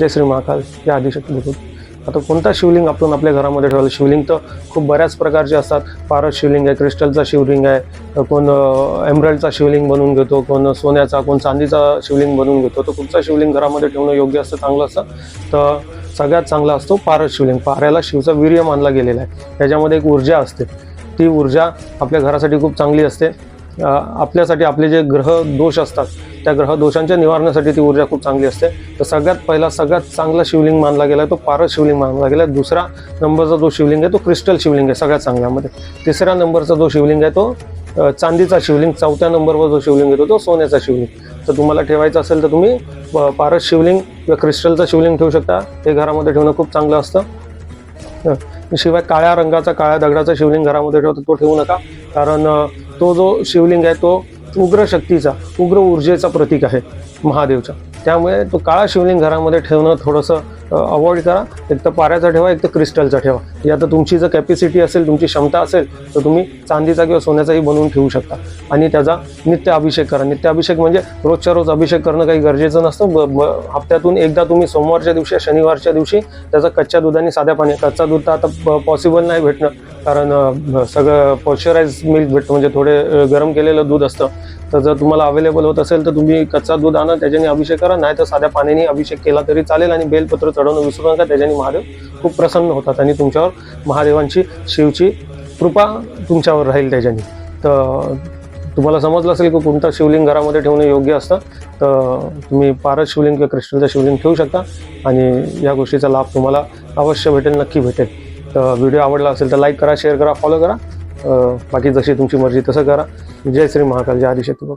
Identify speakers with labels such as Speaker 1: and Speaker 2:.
Speaker 1: जय श्री महाकाल. या आदिशक्ती देतो आता कोणता शिवलिंग आपण आपल्या घरामध्ये ठेवलं शिवलिंग तर खूप बऱ्याच प्रकारचे असतात. पारस शिवलिंग आहे क्रिस्टलचा शिवलिंग आहे कोण एम्ब्रॉइडचा शिवलिंग बनवून घेतो कोण सोन्याचा कोण चांदीचा शिवलिंग बनवून घेतो. तर कुठचा शिवलिंग घरामध्ये ठेवणं योग्य असतं चांगलं असतं? तर सगळ्यात चांगला असतो पारस शिवलिंग. पाऱ्याला शिवचा वीर्य मानला गेलेला आहे. त्याच्यामध्ये एक ऊर्जा असते. ती ऊर्जा आपल्या घरासाठी खूप चांगली असते. आपल्यासाठी आपले जे ग्रह दोष असतात त्या ग्रह दोषांच्या निवारणासाठी ती ऊर्जा खूप चांगली असते. तर सगळ्यात पहिला सगळ्यात चांगला शिवलिंग मानला गेला तो पारस शिवलिंग मानला गेला. दुसरा नंबरचा जो शिवलिंग आहे तो क्रिस्टल शिवलिंग आहे सगळ्यात चांगल्यामध्ये. तिसऱ्या नंबरचा जो शिवलिंग आहे तो चांदीचा शिवलिंग चौथ्या नंबरवर जो शिवलिंग येतो तो सोन्याचा शिवलिंग. तर तुम्हाला ठेवायचं असेल तर तुम्ही पारस शिवलिंग किंवा क्रिस्टलचा शिवलिंग ठेवू शकता. ते घरामध्ये ठेवणं खूप चांगलं असतं. शिवाय काळ्या रंगाचा काळ्या दगडाचा शिवलिंग घरामध्ये ठेवतो तो ठेवू नका. कारण तो जो शिवलिंग आहे तो उग्र शक्तीचा उग्र ऊर्जेचा प्रतीक आहे महादेवचा. त्यामुळे तो काळा शिवलिंग घरामध्ये ठेवणं थोडंसं अवॉइड करा. एक तर पाऱ्याचा ठेवा एक तर क्रिस्टलचा ठेवा. या तर तुमची जर कॅपॅसिटी असेल तुमची क्षमता असेल तर तुम्ही चांदीचा किंवा सोन्याचाही बनवून ठेवू शकता. आणि त्याचा नित्य अभिषेक करा. नित्य अभिषेक म्हणजे रोजच्या रोज अभिषेक करणं काही गरजेचं नसतं. ब- ब- हप्त्यातून एकदा तुम्ही सोमवारच्या दिवशी शनिवारच्या दिवशी त्याचा कच्च्या दुधाने साध्या पाणी कच्चा दूध तर आता पॉसिबल नाही भेटणं कारण सगळं पॉश्चराईज मिल्क भेटतं म्हणजे थोडे गरम केलेलं दूध असतं. तर जर तुम्हाला अवेलेबल होत असेल तर तुम्ही कच्चा दूध आणा त्याच्याने अभिषेक करा. नाही तर साध्या पाण्याने अभिषेक केला तरी चालेल आणि बेलपत्र चढवणं विसरू नका. त्याच्याने महादेव खूप प्रसन्न होतात आणि तुमच्यावर महादेवांची शिवची कृपा तुमच्यावर राहील त्याच्याने. तर तुम्हाला समजलं असेल की कोणतं शिवलिंग घरामध्ये ठेवणं योग्य असतं तर तुम्ही पारस शिवलिंग किंवा क्रिस्टलचं शिवलिंग ठेवू शकता आणि या गोष्टीचा लाभ तुम्हाला अवश्य भेटेल नक्की भेटेल. तर व्हिडिओ आवडला असेल तर लाईक करा शेअर करा फॉलो करा. बाकी जशी तुमची मर्जी तसं करा. जय श्री महाकाल जय आदिशक्ती बघा